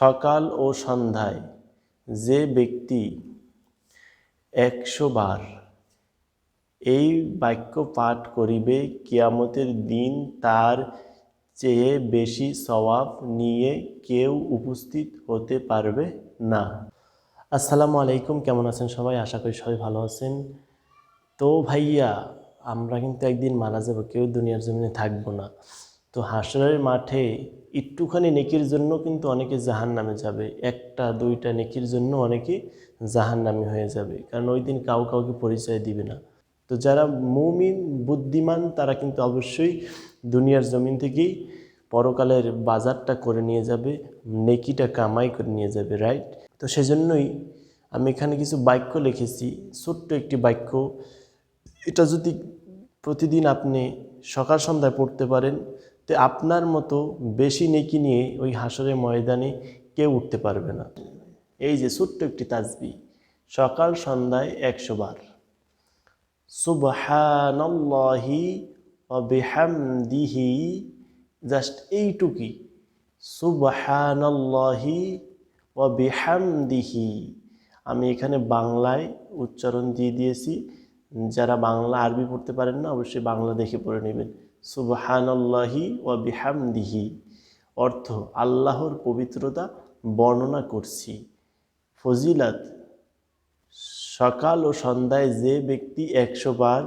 সকাল ও সন্ধ্যায় যে ব্যক্তি একশো বার এই বাক্য পাঠ করিবে, কিয়ামতের দিন তার চেয়ে বেশি সওয়াব নিয়ে কেউ উপস্থিত হতে পারবে না। আসসালামু আলাইকুম, কেমন আছেন সবাই? আশা করি সবাই ভালো আছেন। তো ভাইয়া, আমরা কিন্তু একদিন মারা যাব, কেউ দুনিয়ার জমিনে থাকব না। তো হাসরের মাঠে একটুখানি নেকির জন্য কিন্তু অনেকে জাহান নামে যাবে। একটা, দুইটা নেকির জন্য অনেকে জাহান নামে হয়ে যাবে। কারণ ওই দিন কাউ কাউকে পরিচয় দিবে না। তো যারা মুমিন, বুদ্ধিমান, তারা কিন্তু অবশ্যই দুনিয়ার জমিন থেকেই পরকালের বাজারটা করে নিয়ে যাবে, নেকিটা কামাই করে নিয়ে যাবে রাইট তো সেজন্যই আমি এখানে কিছু বাক্য লিখেছি, ছোট্ট একটি বাক্য। এটা যদি প্রতিদিন আপনি সকাল সন্ধ্যায় পড়তে পারেন তো আপনার মতো বেশি নেকি নিয়ে ওই হাসরের ময়দানে কেউ উঠতে পারবে না। এই যে ছোট্ট একটি তাজবি, সকাল সন্ধ্যায় একশো বার। সুবহানাল্লাহি ওয়া বিহামদিহি, জাস্ট এইটুকুই। সুবহানাল্লাহি ওয়া বিহামদিহি। আমি এখানে বাংলায় উচ্চারণ দিয়ে দিয়েছি। যারা বাংলা আরবি পড়তে পারেন না, অবশ্যই বাংলা দেখে পড়ে নেবেন। সুবহানাল্লাহি ওয়া বিহামদিহি। অর্থ, আল্লাহর পবিত্রতা বর্ণনা করছি। ফজিলাত, সকাল ও সন্ধ্যায় যে ব্যক্তি একশো বার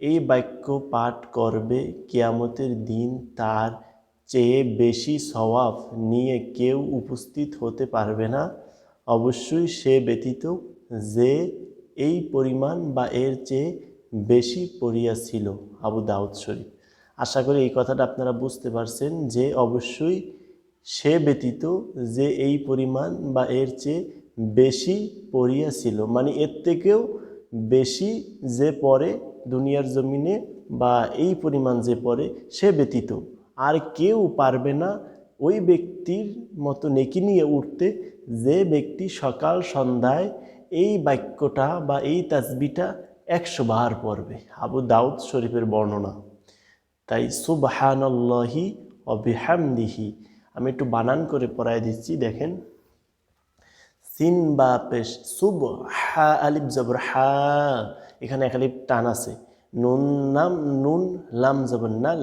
এই বাক্য পাঠ করবে, কিয়ামতের দিন তার চেয়ে বেশি সওয়াব নিয়ে কেউ উপস্থিত হতে পারবে না। অবশ্যই সে ব্যতীত যে এই পরিমাণ বা এর চেয়ে বেশি পড়িয়াছিল। আবু দাউদ শরীফ। আশা করি এই কথাটা আপনারা বুঝতে পারছেন যে অবশ্যই সে ব্যতীত যে এই পরিমাণ বা এর চেয়ে বেশি পড়িয়াছিল মানে এর থেকেও বেশি যে পড়ে দুনিয়ার জমিনে বা এই পরিমাণ যে পড়ে সে ব্যতীত। আর কেউ পারবে না ওই ব্যক্তির মতো নেকি নিয়ে উঠতে যে ব্যক্তি সকাল সন্ধ্যায় এই বাক্যটা বা এই তাসবিটা একশো বার পড়বে। আবু দাউদ শরীফের বর্ণনা। তাই সুবহানাল্লাহি অবিহামদিহি আমি একটু বানান করে পড়ায় দিচ্ছি, দেখেন। সিন বা পেশ সুব হা আলিফ জবর হা, এখানে এক আলিফ টান আছে। নুন নাম, নুন লাম জবর নাল,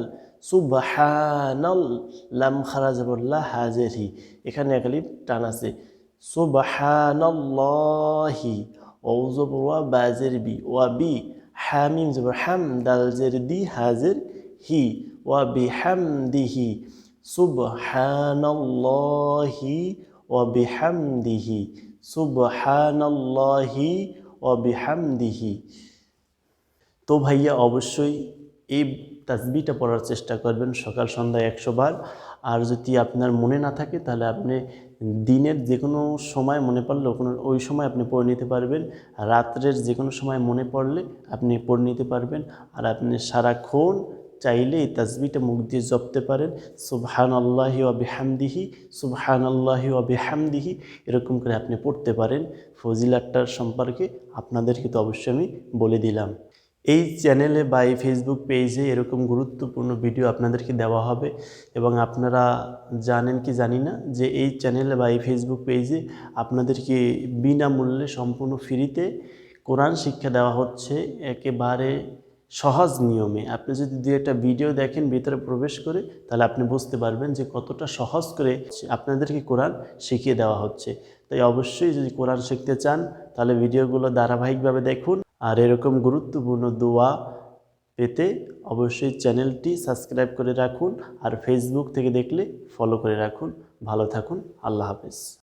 সুবহানাল লাম খারা জবর লা হাজের এখানে এক আলিফ টান আছে। সুবহানাল্লাহি, ও জবর ওয়া বাজের বি, ওয়া বি, হামিম জবর হাম, দাল জের দি, হাজের হি ওয়া বিহামদিহি সুবহানাল্লাহি ওয়া বিহামদিহি সুবহানাল্লাহি ওয়া বিহামদিহি। তো ভাইয়া অবশ্যই এই তাসবিটা পড়ার চেষ্টা করবেন সকাল সন্ধ্যায় একশো বার। আর যদি আপনার মনে না থাকে তাহলে আপনি দিনের যে কোনো সময় মনে পড়লে কোনো ওই সময় আপনি পড়ে নিতে পারবেন। রাত্রের যে কোনো সময় মনে পড়লে আপনি পড়ে নিতে পারবেন। আর আপনি সারাক্ষণ চাইলে এই তাসবিটা মুখ দিয়ে জপতে পারেন। সুবহান আল্লাহি ও বেহামদিহি সুবহান আল্লাহি ও বেহামদিহি, এরকম করে আপনি পড়তে পারেন। ফজিলাটটার সম্পর্কে আপনাদেরকে তো অবশ্যই আমি বলে দিলাম। এই চ্যানেলে বা এই ফেসবুক পেজে এরকম গুরুত্বপূর্ণ ভিডিও আপনাদেরকে দেওয়া হবে এবং আপনারা জানেন কি জানি না যে এই চ্যানেলে বা এই ফেসবুক পেজে আপনাদেরকে বিনামূল্যে সম্পূর্ণ ফ্রিতে কোরআন শিক্ষা দেওয়া হচ্ছে। একেবারে সহজ নিয়মে। আপনি যদি দু একটা ভিডিও দেখেন, ভিতরে প্রবেশ করে, তাহলে আপনি বুঝতে পারবেন যে কতটা সহজ করে আপনাদেরকে কোরআন শিখিয়ে দেওয়া হচ্ছে। তাই অবশ্যই যদি কোরআন শিখতে চান, তাহলে ভিডিওগুলো ধারাবাহিকভাবে দেখুন। আর এরকম গুরুত্বপূর্ণ দোয়া পেতে অবশ্যই চ্যানেলটি সাবস্ক্রাইব করে রাখুন আর ফেসবুক থেকে দেখলে ফলো করে রাখুন। ভালো থাকুন, আল্লাহ হাফেজ।